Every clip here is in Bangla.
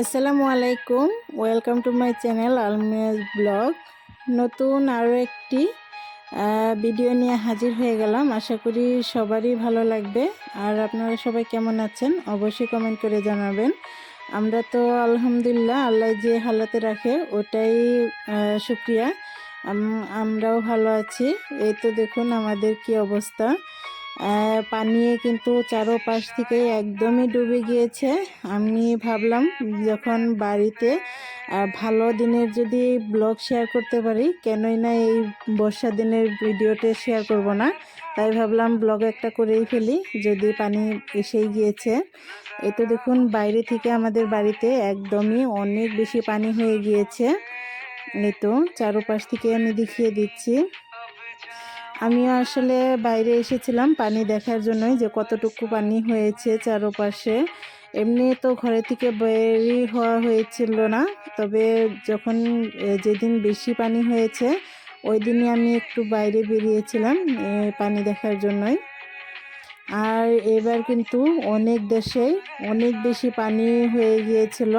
আসসালামু আলাইকুম। Welcome to my channel Almiaz vlog নতুন আরও একটি ভিডিও নিয়ে হাজির হয়ে গেলাম। আশা করি সবারই ভালো লাগবে। আর আপনারা সবাই কেমন আছেন? অবশ্যই কমেন্ট করে জানাবেন। আমরা তো আলহামদুলিল্লাহ আল্লাহ যে হালাতে রাখে ওটাই আহ, শুক্রিয়া। আমরাও ভালো আছি। এই তো দেখুন আমাদের কি অবস্থা। পানিয়ে কিন্তু চারোপাশ থেকে একদমই ডুবে গিয়েছে। আমি ভাবলাম যখন বাড়িতে ভালো দিনের যদি ব্লগ শেয়ার করতে পারি, কেনই না এই বর্ষা দিনের ভিডিওতে শেয়ার করব না? তাই ভাবলাম ব্লগ একটা করেই ফেলি, যদি পানি এসেই গিয়েছে। এই তো দেখুন, বাইরে থেকে আমাদের বাড়িতে একদমই অনেক বেশি পানি হয়ে গিয়েছে। এই তো, চারোপাশ থেকে আমি দেখিয়ে দিচ্ছি। আমিও আসলে বাইরে এসেছিলাম পানি দেখার জন্যই যে কতটুকু পানি হয়েছে চারোপাশে। এমনি তো ঘরে থেকে বেরই হওয়া হয়েছিল না। তবে যখন যেদিন বেশি পানি হয়েছে, ওই দিনই আমি একটু বাইরে বেরিয়েছিলাম পানি দেখার জন্যই। আর এবার কিন্তু অনেক দেশেই অনেক বেশি পানি হয়ে গিয়েছিল।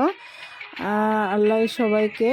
আল্লাহ সবাইকে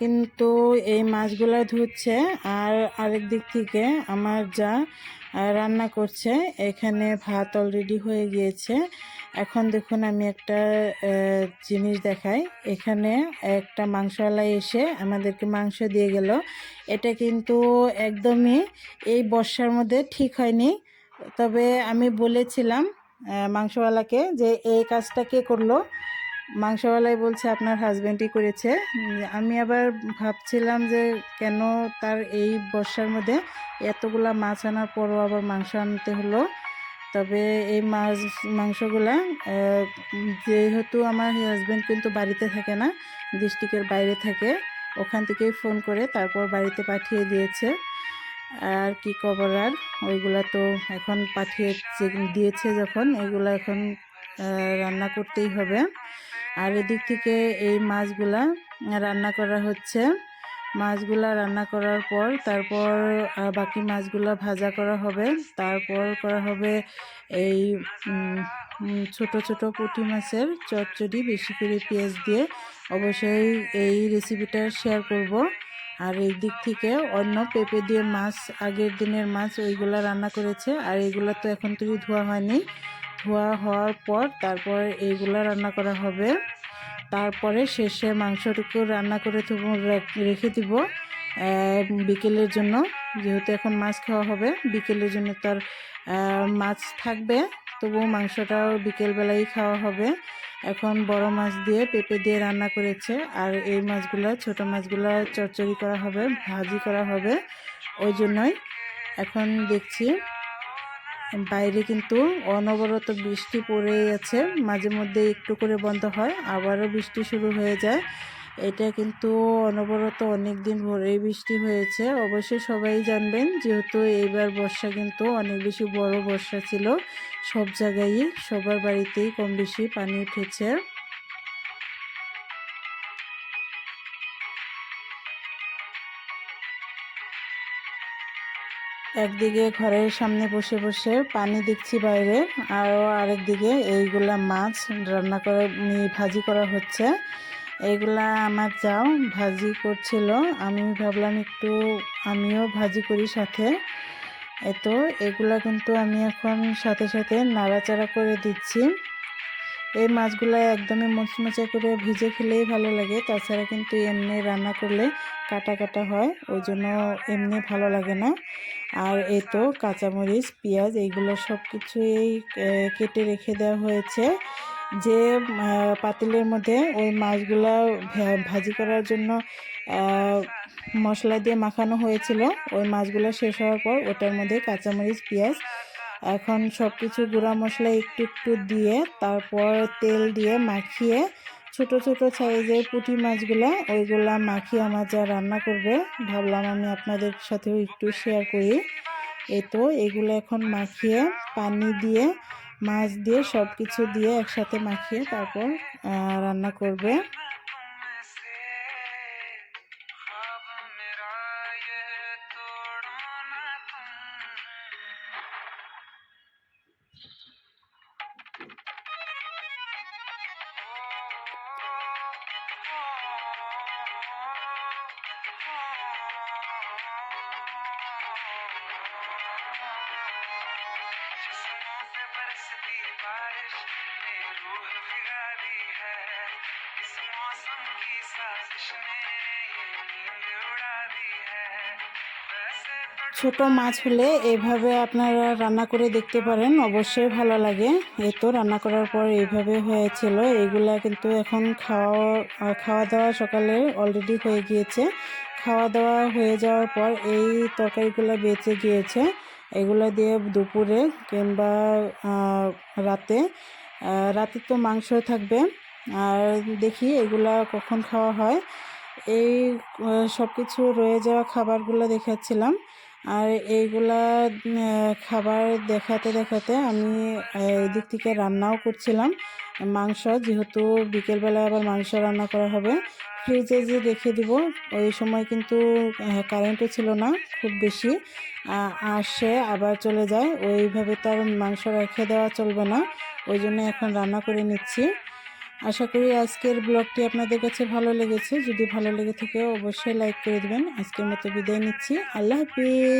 কিন্তু এই মাছগুলা ধুচ্ছে আর আরেক দিক থেকে আমার যা রান্না করছে, এখানে ভাত অলরেডি হয়ে গিয়েছে। এখন দেখুন আমি একটা জিনিস দেখাই। এখানে একটা মাংসওয়ালা এসে আমাদেরকে মাংস দিয়ে গেল। এটা কিন্তু একদমই এই বর্ষার মধ্যে ঠিক হয়নি। তবে আমি বলেছিলাম মাংসওয়ালাকে যে এই কাজটা কে করল? মাংসওয়ালাই বলছে আপনার হাজব্যান্ডই করেছে। আমি আবার ভাবছিলাম যে কেন তার এই বর্ষার মধ্যে এতগুলা মাছ আনার পরও আবার মাংস আনতে হলো। তবে এই মাছ, মাংসগুলা যেহেতু আমার হাজব্যান্ড কিন্তু বাড়িতে থাকে না ডিস্ট্রিক্টের বাইরে থাকে, ওখান থেকেই ফোন করে, তারপর বাড়িতে পাঠিয়ে দিয়েছে। আর কি খবর আর? ওইগুলা তো এখন পাঠিয়ে দিয়েছে যখন, এগুলা এখন রান্না করতেই হবে। আর এদিক থেকে এই মাছগুলা রান্না করা হচ্ছে। মাছগুলা রান্না করার পর তারপর বাকি মাছগুলা ভাজা করা হবে। তারপর করা হবে এই ছোট ছোট পুঁটি মাছের চচ্চড়ি, বেশি করে পেঁয়াজ দিয়ে। অবশ্যই এই রেসিপিটা শেয়ার করব। আর এই দিক থেকে অন্য পেঁপে দিয়ে মাছ, আগের দিনের মাছ, ওইগুলা রান্না করেছে। আর এইগুলা তো এখন তুই ধোয়া হয়নি। ধোয়া হওয়ার পর তারপর এইগুলা রান্না করা হবে। তারপরে শেষে মাংসটুকু রান্না করে রেখে দিব বিকেলের জন্য। যেহেতু এখন মাছ খাওয়া হবে, বিকেলের জন্য তার মাছ থাকবে, তবুও মাংসটাও বিকেলবেলাই খাওয়া হবে। এখন বড় মাছ দিয়ে পেঁপে দিয়ে রান্না করেছে, আর এই মাছগুলো, ছোট মাছগুলো চচ্চড়ি করা হবে, ভাজি করা হবে। ওই জন্যই এখন দেখছি বাইরে কিন্তু অনবরত বৃষ্টি পড়েই আছে। মাঝে মধ্যে একটু করে বন্ধ হয়, আবারও বৃষ্টি শুরু হয়ে যায়। এটা কিন্তু অনবরত অনেক দিন ভরেই বৃষ্টি হয়েছে। অবশ্যই সবাই জানবেন, যেহেতু এইবার বর্ষা কিন্তু অনেক বেশি বড় বর্ষা ছিল। সব জায়গায়ই সবার বাড়িতেই কম বেশি পানি উঠেছে। একদিকে ঘরের সামনে বসে বসে পানি দেখছি বাইরে আরও আরেকদিকে এইগুলা মাছ রান্না করে নিয়ে ভাজি করা হচ্ছে। এগুলা আমার যাও, ভাজি করছিল। আমি ভাবলাম একটু আমিও ভাজি করি সাথে। এত, এগুলা কিন্তু আমি এখন সাথে সাথে নাড়াচাড়া করে দিচ্ছি। এই মাছগুলো একদমই মুচমুচে করে ভিজে খেলেই ভালো লাগে। তাছাড়া কিন্তু এমনি রান্না করলে কাটা কাটা হয়, ওই জন্য এমনি ভালো লাগে না। আর এই তো কাঁচামরিচ, পেঁয়াজ, এইগুলো সব কিছুই কেটে রেখে দেওয়া হয়েছে। যে পাতিলের মধ্যে ওই মাছগুলা ভাজি করার জন্য মশলা দিয়ে মাখানো হয়েছিল, ওই মাছগুলো শেষ হওয়ার পর ওটার মধ্যে কাঁচামরিচ, পেঁয়াজ এখন সব কিছু গুঁড়া মশলা একটু একটু দিয়ে, তারপর তেল দিয়ে মাখিয়ে, ছোট ছোট সাইজের পুঁটি মাছগুলা ওইগুলা মাখিয়ে আমার যা রান্না করবে, ভাবলাম আমি আপনাদের সাথেও একটু শেয়ার করি। এই তো এগুলো এখন মাখিয়ে, পানি দিয়ে, মাছ দিয়ে সব কিছু দিয়ে একসাথে মাখিয়ে তারপর রান্না করবে। ছোট মাছ হলে এইভাবে আপনারা রান্না করে দেখতে পারেন, অবশ্যই ভালো লাগে। এই তো রান্না করার পর এইভাবে হয়েছিল। এইগুলা কিন্তু এখন খাওয়া খাওয়া দাওয়া সকালে অলরেডি হয়ে গিয়েছে। খাওয়া দাওয়া হয়ে যাওয়ার পর এই তরকারিগুলো বেঁচে গিয়েছে। এগুলো দিয়ে দুপুরে কিংবা রাতে রাতে তো মাংস থাকবে। আর দেখি এগুলা কখন খাওয়া হয়। এই সব কিছু রয়ে যাওয়া খাবারগুলো দেখাচ্ছিলাম। আর এইগুলা খাবার দেখাতে দেখাতে আমি এদিক থেকে রান্নাও করছিলাম। মাংস যেহেতু বিকেলবেলায় আবার মাংস রান্না করা হবে ফ্রিজে যে রেখে দিব, ওই সময় কিন্তু কারেন্টও ছিল না, খুব বেশি। আসে, আবার চলে যায়। ওইভাবে তো আর মাংস রেখে দেওয়া চলবে না, ওই জন্য এখন রান্না করে নিচ্ছি। আশা করি আজকের ব্লগটি আপনাদের কাছে ভালো লেগেছে। যদি ভালো লেগে থাকে অবশ্যই লাইক করে দেবেন। আজকের মতো বিদায় নিচ্ছি। আল্লাহ হাফিজ।